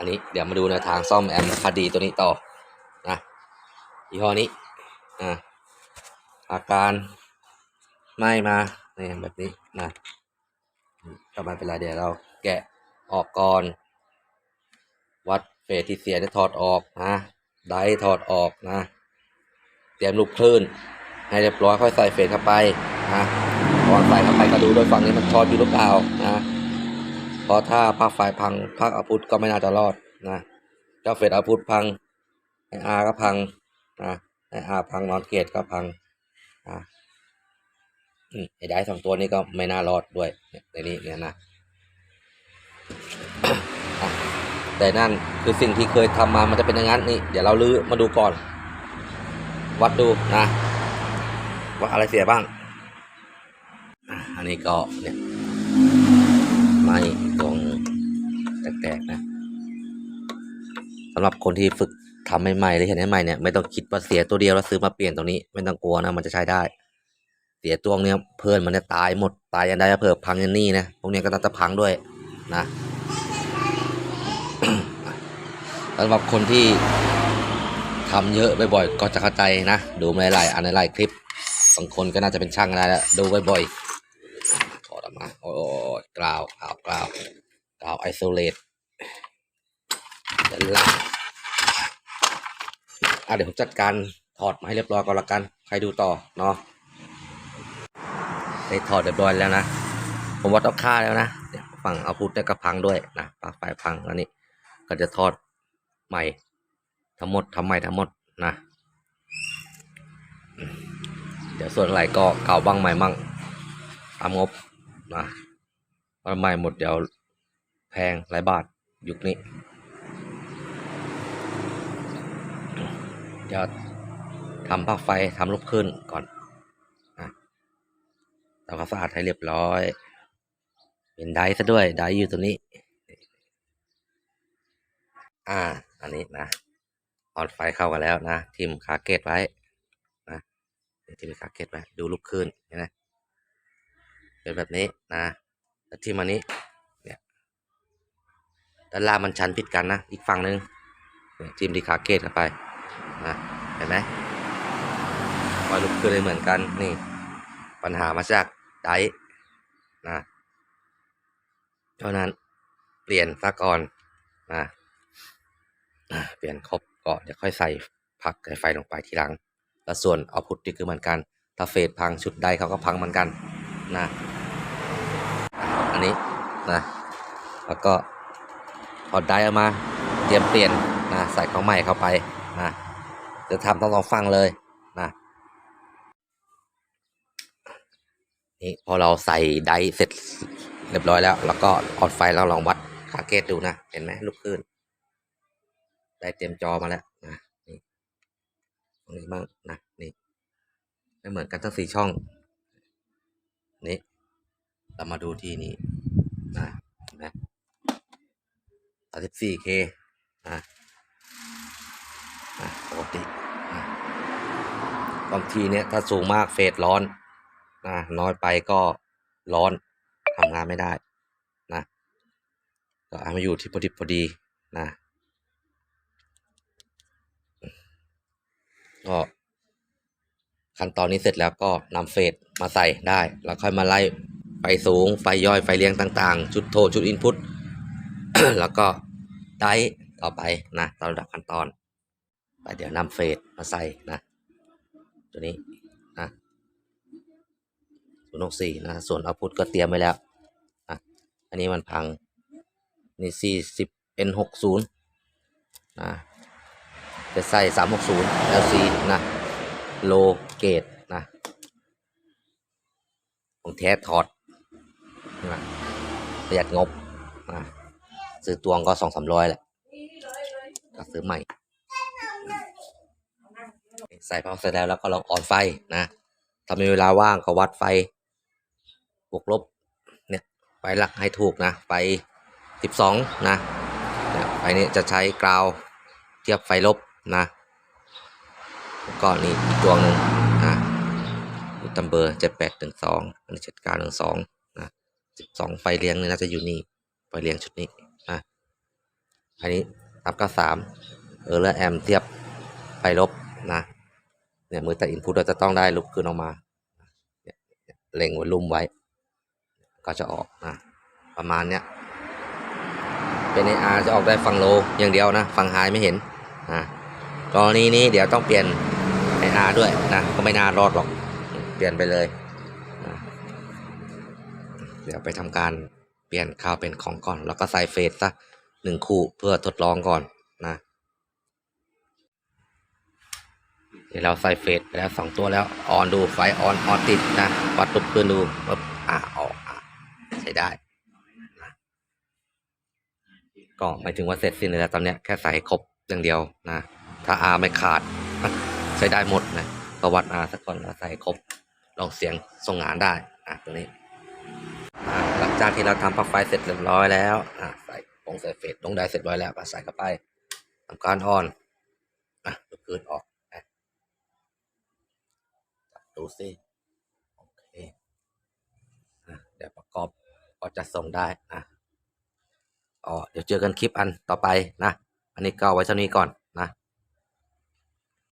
อันนี้เดี๋ยวมาดูแนวทางซ่อมแอมพอดีตัวนี้ต่อนะยี่ห้อนี้อ่าอาการไม่มาเนี่ยแบบนี้นะก็ไม่เป็นไรเดี๋ยวเราแกะออกก่อน วัดเฟสที่เสียได้ถอดออกนะไดร์ถอดออกนะ เตรียมลูกคลื่น ให้เรียบร้อยค่อยใส่เฟสเข้าไปนะก่อนใส่เข้าไปก็ดูด้วยฝั่งนี้มันชอตอยู่หรือเปล่านะ ราะถ้าภาคไฟพังภาคอาพุธก็ไม่น่าจะรอดนะเจ้าเฟสอาพุธพังไออาก็พังนะไออาพังนอนเกตก็พังนะอืมไอได้สองตัวนี้ก็ไม่น่ารอดด้วยในนี้เนี่ยนะแต่นั่นคือสิ่งที่เคยทำมามันจะเป็นอย่างนั้นนี่เดี๋ยวเราลื้อมาดูก่อน วัดดูนะว่าอะไรเสียบ้างอันนี้ก็เนี่ย ไม่ตรงแตกๆนะสำหรับคนที่ฝึกทำใหม่ๆหรือเห็นใหม่เนี่ยไม่ต้องคิดว่าเสียตัวเดียวแล้วซื้อมาเปลี่ยนตรงนี้ไม่ต้องกลัวนะมันจะใช้ได้ เสียตัวเนี้ยเพื่อนมันจะตายหมดตายยันได้เผื่อพังยันนี่นะพวกนี้ก็จะพังด้วยนะสำหรับคนที่ทำเยอะบ่อยๆก็จะเข้าใจนะ ดูมาหลายๆอันหลายคลิปบางคนก็น่าจะเป็นช่างได้แล้วดูบ่อยๆ อดออกมาโอ้ยกราวกราวกราวกราวไอโซเลตด้านล่างอะเดี๋ยวผมจัดการถอดมาให้เรียบร้อยก่อนละกัน ใครดูต่อเนาะได้ถอดเรียบร้อยแล้วนะ ผมวัดเอาค่าแล้วนะเนี่ยฝั่งเอาพุทธได้กระพังด้วยนะปลั๊กไฟพังอันนี้ก็จะทอดใหม่ทั้งหมดทำใหม่ทั้งหมดนะเดี๋ยวส่วนอะไรก็เก่าบ้างใหม่มั่งตามงบ นะถ้าใหม่หมดเดี๋ยวแพงหลายบาทยุคนี้เดี๋ยวทำปลั๊กไฟทำลูกขึ้นก่อนนะทำความสะอาดให้เรียบร้อย เป็นไดร์ซะด้วยไดร์อยู่ตัวนี้ อ่า อันนี้นะออนไฟเข้ากันแล้วนะทิมคาเกตไว้นะทิมคาเกตไว้ดูลูกคลื่นนไหม เป็นแบบนี้นะแล้วทิมอันนี้เนี่ยด้านล่างมันชันผิดกันนะ อีกฝั่งหนึ่งเนี่ยทิมดีคาเกตเข้าไปนะเห็นไหมรอยลูกคลื่นเลยเหมือนกันนี่ ปัญหามาจากไดร์นะเพราะนั้นเปลี่ยนซะก่อนนะอะเปลี่ยนครบก็เดี๋ยวค่อยใส่พักสายไฟลงไปทีหลัง แล้วส่วนเอาพุทนี่คือเหมือนกัน ถ้าเฟสพังชุดใดเขาก็พังเหมือนกันนะ นะแล้วก็พอดไดออกมาเตรียมเปลี่ยนนะใส่ของใหม่เข้าไปนะจะทำต้องลองฟังเลยนะนี่พอเราใส่ไดเสร็จเรียบร้อยแล้ว แล้วก็ออนไฟแล้วลองวัดคาเกตดูนะ เห็นไหมลูกคลื่นได้เตรียมจอมาแล้วนะนี่ตรงนี้บ้างนะนี่ไม่เหมือนกันทั้งสี่ช่อง นี่เรามาดูที่นี่ นะนไหมสามสิบสี่เคนะนะปกตินะบางทีเนี่ยถ้าสูงมากเฟสร้อนนะน้อยไปก็ร้อนทำงานไม่ได้นะก็เอามาอยู่ที่พอดีพอดีนะก็ขั้นตอนนี้เสร็จแล้วก็นำเฟสมาใส่ได้ แล้วค่อยมาไล่ ไฟสูง ไฟย่อย ไฟเลี้ยงต่างๆ ชุดโทนชุดอินพุตแล้วก็ไดร์ต่อไปนะตามลำดับขั้นตอนไปเดี๋ยวนำเฟสมาใส่นะ ตัวนี้นะศูนย์หกสี่นะส่วนเอาพุทก็เตรียมไว้แล้วนะอันนี้มันพังนี่สี่สิบ N หกศูนย์นะจะใส่360 LC นะโลเกตนะของแท้ถอด ประหยัดงบนะซื้อตวงก็สองสามร้อยแหละก็ซื้อใหม่ ใส่พอเสร็จแล้วแล้วก็ลองออนไฟนะถ้ามีเวลาว่างก็วัดไฟบวกลบเนี่ยไฟหลักให้ถูกนะไฟ12นะเนี่ยไฟนี้จะใช้กราวเทียบไฟลบนะก็นี่อีกดวงหนึ่งนะตัมเบอร์เจ็ดแปดหนึ่งสองอันนี้เจ็ดเก้าหนึ่งสอง สิบสองไฟเลี้ยงเนี่ยน่าจะอยู่นี่ ไฟเลี้ยงชุดนี้นะอันนี้ตับก้าสามเออแล้วแอมเทียบไฟลบนะเนี่ยมือแต่อินพุตเราจะต้องได้ลุกขึ้นออกมาเล็งไว้ลุ่มไว้ ก็จะออกนะประมาณเนี้ยเป็น AR จะออกได้ฟังโลอย่างเดียวนะ ฟังไฮไม่เห็นนะกรณีนี้เดี๋ยวต้องเปลี่ยน AR ด้วยนะก็ไม่น่ารอดหรอก เปลี่ยนไปเลย เดี๋ยวไปทำการเปลี่ยนข้าวเป็นของก่อน แล้วก็ใส่เฟสซะหนึ่งคู่เพื่อทดลองก่อนนะเดี๋ยวเราใส่เฟสไปแล้วสองตัวแล้วออนดูไฟออนออนติดนะวัดตุบคืนดูปุ๊บอะออกอะใช้ได้นะก็หมายถึงว่าเสร็จสิ้นแล้วตอนเนี้ยแค่ใส่ครบอย่างเดียวนะ ถ้าอาไม่ขาดใช้ได้หมดนะก็วัดอาสักก่อนแล้วใส่ครบลองเสียงส่งงานได้อะตรงนี้ จากที่เราทำปลั๊กไฟเสร็จเรียบร้อยแล้วอะใส่ปงใส่เฟสลงได้เสร็จร้อยแล้วใส่เข้าไปทำการออนอะลุกคืนออกดูสิโอเคอะเดี๋ยวประกอบก็จะส่งได้นะอ๋อเดี๋ยวเจอกันคลิปอันต่อไปนะ อันนี้ก็เอาไว้เท่านี้ก่อน